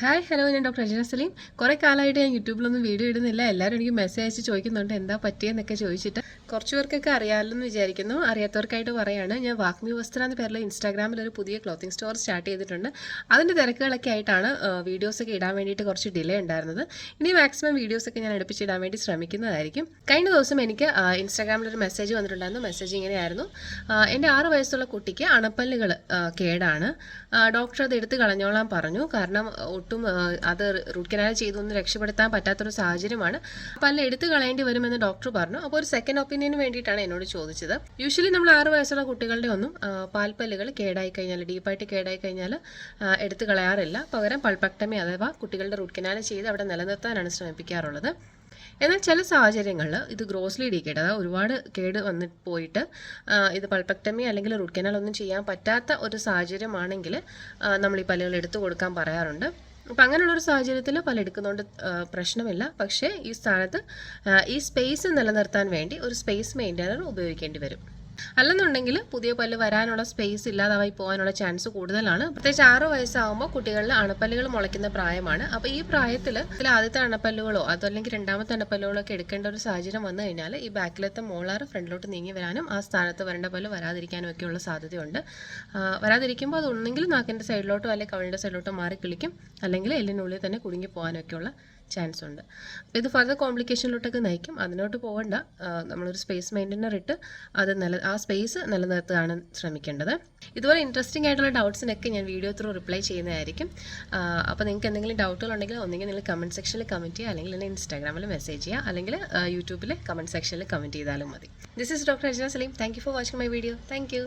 Hi hello ഞാൻ doctor Ajana Saleem. കുറേ കാലമായിട്ട് ഞാൻ യൂട്യൂബിലൊന്നും വീഡിയോ ഇടുന്നില്ല. എല്ലാവരും എനിക്ക് മെസ്സേജ് അയച്ച് ചോദിക്കുന്നുണ്ട്. എന്താ പറ്റിയെന്നൊക്കെ ചോദിച്ചിട്ട്. കുറച്ച് പേർക്കൊക്കെ അറിയാമല്ലോ വിചാരിക്കുന്നു. അറിയാത്തവർക്കായിട്ട് പറയാണ്. ഞാൻ വാക്മി വസ്ത്ര എന്ന പേരിൽ ഇൻസ്റ്റാഗ്രാമിൽ ഒരു പുതിയ ക്ലോത്തിങ് സ്റ്റോർ സ്റ്റാർട്ട് ചെയ്തിട്ടുണ്ട്. അതിന്റെ തിരക്കുകളൊക്കെ ആയിട്ടാണ് വീഡിയോസൊക്കെ ഇടാൻ വേണ്ടിയിട്ട് കുറച്ച് ഡിലേ ഉണ്ടായിരുന്നത്. ഇനി മാക്സിമം വീഡിയോസൊക്കെ ഞാൻ അടുപ്പിച്ചിടാൻ വേണ്ടി ശ്രമിക്കുന്നതായിരിക്കും. കഴിഞ്ഞ ദിവസം എനിക്ക് ഇൻസ്റ്റാഗ്രാമിൽ ഒരു മെസ്സേജ് വന്നിട്ടുണ്ടായിരുന്നു. മെസ്സേജ് ഇങ്ങനെയായിരുന്നു. എന്റെ ആറ് വയസ്സുള്ള കുട്ടിക്ക് അണപ്പല്ലുകൾ കേടാണ്. ഡോക്ടർ അത് എടുത്ത് കളഞ്ഞോളാൻ പറഞ്ഞു. കാരണം ഒട്ടും അത് റൂട്ട് കനാൽ ചെയ്തൊന്നും രക്ഷപ്പെടുത്താൻ പറ്റാത്തൊരു സാഹചര്യമാണ്. പല്ല് എടുത്ത് കളയേണ്ടി വരുമെന്ന് ഡോക്ടർ പറഞ്ഞു. അപ്പോൾ ഒരു സെക്കൻഡ് ഒപ്പീനിയന് വേണ്ടിയിട്ടാണ് എന്നോട് ചോദിച്ചത്. യൂഷ്വലി നമ്മൾ ആറ് വയസ്സുള്ള കുട്ടികളുടെ ഒന്നും പാൽപ്പല്ലുകൾ കേടായി കഴിഞ്ഞാൽ ഡീപ്പായിട്ട് കേടായി കഴിഞ്ഞാൽ എടുത്തു കളയാറില്ല. പകരം പൾപ്പക്ടമി അഥവാ കുട്ടികളുടെ റൂട്ട് കനാൽ ചെയ്ത് അവിടെ നിലനിർത്താനാണ് ശ്രമിപ്പിക്കാറുള്ളത്. എന്നാൽ ചില സാഹചര്യങ്ങളിൽ ഇത് ഗ്രോസ്ലി ഡീക്കേഡ് അതായത് ഒരുപാട് കേട് വന്ന് പോയിട്ട് ഇത് പൾപ്പക്ടമി അല്ലെങ്കിൽ റൂട്ട് കനാൽ ഒന്നും ചെയ്യാൻ പറ്റാത്ത ഒരു സാഹചര്യമാണെങ്കിൽ നമ്മൾ ഈ പല്ലുകൾ എടുത്തു കൊടുക്കാൻ പറയാറുണ്ട്. അപ്പം അങ്ങനെയുള്ളൊരു സാഹചര്യത്തിൽ പല എടുക്കുന്നതുകൊണ്ട് പ്രശ്നമില്ല. പക്ഷേ ഈ സ്ഥാനത്ത് ഈ സ്പേസ് നിലനിർത്താൻ വേണ്ടി ഒരു സ്പേസ് മെയിന്റൈനർ ഉപയോഗിക്കേണ്ടി വരും. അല്ലെന്നുണ്ടെങ്കിൽ പുതിയ പല്ല് വരാനുള്ള സ്പേസ് ഇല്ലാതായി പോകാനുള്ള ചാൻസ് കൂടുതലാണ്. പ്രത്യേകിച്ച് ആറ് വയസ്സാകുമ്പോൾ കുട്ടികളിൽ അണപ്പല്ലുകൾ മുളയ്ക്കുന്ന പ്രായമാണ്. അപ്പോൾ ഈ പ്രായത്തിൽ ഇതിൽ ആദ്യത്തെ അണപ്പല്ലുകളോ അതല്ലെങ്കിൽ രണ്ടാമത്തെ അണപ്പല്ലുകളോ ഒക്കെ എടുക്കേണ്ട ഒരു സാഹചര്യം വന്നു കഴിഞ്ഞാൽ ഈ ബാക്കിലത്തെ മോളാറ് ഫ്രണ്ടിലോട്ട് നീങ്ങി വരാനും ആ സ്ഥാനത്ത് വരേണ്ട പല്ല് വരാതിരിക്കാനും ഒക്കെയുള്ള സാധ്യതയുണ്ട്. വരാതിരിക്കുമ്പോൾ അത് ഒന്നെങ്കിൽ നാക്കിന്റെ സൈഡിലോട്ടോ അല്ലെങ്കിൽ കവളിന്റെ സൈഡിലോട്ടോ മാറി കിളിക്കും. അല്ലെങ്കിൽ എല്ലിനുള്ളിൽ തന്നെ കുടുങ്ങി പോകാനൊക്കെയുള്ള ചാൻസ് ഉണ്ട്. അപ്പോൾ ഇത് ഫർദർ കോംപ്ലിക്കേഷനിലോട്ടൊക്കെ നയിക്കും. അതിനോട്ട് പോകണ്ട നമ്മളൊരു സ്പേസ് മെയിന്റൈനർ ഇട്ട് അത് നില ആ സ്പേസ് നിലനിർത്തുകയാണ് ശ്രമിക്കേണ്ടത്. ഇതുപോലെ ഇൻട്രസ്റ്റിംഗ് ആയിട്ടുള്ള ഡൗട്ട്സിനൊക്കെ ഞാൻ വീഡിയോ ത്രൂ റിപ്ലൈ ചെയ്യുന്നതായിരിക്കും. അപ്പോൾ നിങ്ങൾക്ക് എന്തെങ്കിലും ഡൗട്ടുകൾ ഉണ്ടെങ്കിൽ ഒന്നെങ്കിൽ നിങ്ങൾ കമന്റ് സെക്ഷനിൽ കമന്റ് ചെയ്യുക അല്ലെങ്കിൽ എന്നെ ഇൻസ്റ്റാഗ്രാമിൽ മെസ്സേജ് ചെയ്യുക അല്ലെങ്കിൽ യൂട്യൂബിൽ കമന്റ് സെക്ഷനിൽ കമന്റ് ചെയ്താലും മതി. This is doctor Ajana Saleem thank you for watching my video thank